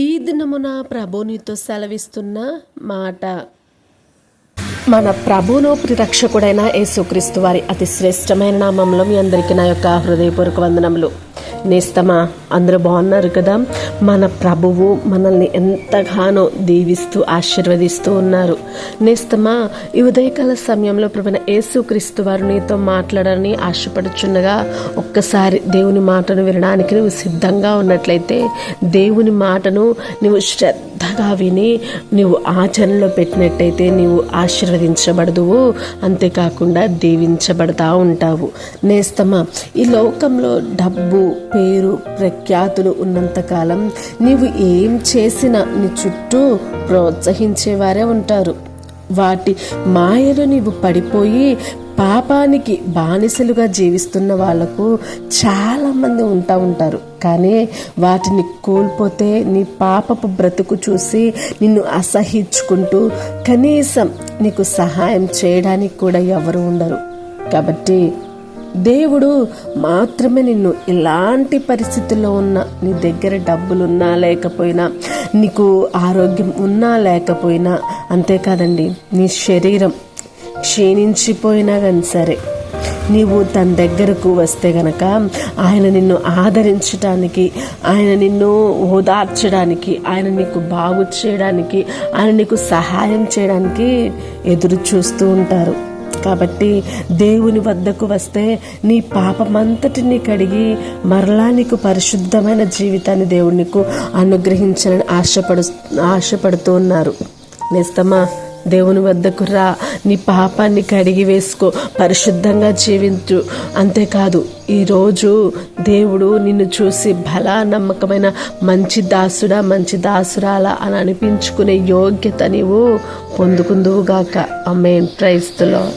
ఈ దినమున ప్రభునితో సెలవిస్తున్న మాట. మన ప్రభును ప్రిరక్షకుడైన యేసుక్రీస్తు వారి అతి శ్రేష్టమైన నామంలో మీ అందరికీ నా యొక్క హృదయపూర్వక వందనములు. నేస్తమా? అందరూ బాగున్నారు కదా? మన ప్రభువు మనల్ని ఎంతగానో దీవిస్తూ ఆశీర్వదిస్తూ ఉన్నారు. నేస్తమా ఈ ఉదయకాల సమయంలో ప్రభున యేసుక్రీస్తు వారు నీతో మాట్లాడాలని ఆశపడుచుండగా ఒక్కసారి దేవుని మాటను వినడానికి నువ్వు సిద్ధంగా ఉన్నట్లయితే దేవుని మాటను నువ్వు శ్రద్ధగా విని నువ్వు ఆచరణలో పెట్టినట్టయితే నీవు ఆశీర్వదించబడదువు. అంతేకాకుండా దీవించబడతా ఉంటావు. నేస్తమా ఈ లోకంలో డబ్బు పేరు ప్రఖ్యాతులు ఉన్నంతకాలం నీవు ఏం చేసినా నీ చుట్టూ ప్రోత్సహించేవారే ఉంటారు. వాటి మాయలు నీవు పడిపోయి పాపానికి బానిసలుగా జీవిస్తున్న వాళ్ళకు చాలామంది ఉంటా ఉంటారు. కానీ వాటిని కోల్పోతే నీ పాపపు బ్రతుకు చూసి నిన్ను అసహించుకుంటూ కనీసం నీకు సహాయం చేయడానికి కూడా ఎవరు ఉండరు. కాబట్టి దేవుడు మాత్రమే నిన్ను ఎలాంటి పరిస్థితుల్లో ఉన్నా నీ దగ్గర డబ్బులున్నా లేకపోయినా నీకు ఆరోగ్యం ఉన్నా లేకపోయినా అంతేకాదండి నీ శరీరం క్షీణించిపోయినా కానీ సరే నీవు తన దగ్గరకు వస్తే గనక ఆయన నిన్ను ఆదరించడానికి ఆయన నిన్ను ఓదార్చడానికి ఆయన నీకు బాగు చేయడానికి ఆయన నీకు సహాయం చేయడానికి ఎదురు చూస్తూ ఉంటారు. కాబట్టి దేవుని వద్దకు వస్తే నీ పాపమంతటిని కడిగి మరలా నీకు పరిశుద్ధమైన జీవితాన్ని దేవుడు నీకు అనుగ్రహించాలని ఆశపడు ఆశపడుతూ ఉన్నారు. నేస్తమా? దేవుని వద్దకు రా. నీ పాపాన్ని కడిగి వేసుకో. పరిశుద్ధంగా జీవించు. అంతేకాదు ఈరోజు దేవుడు నిన్ను చూసి బల నమ్మకమైన మంచి దాసుడా మంచి దాసురాలా అని అనిపించుకునే యోగ్యత నీవు పొందుకుందువుగాక అమ్మేన్ ప్రైస్తులో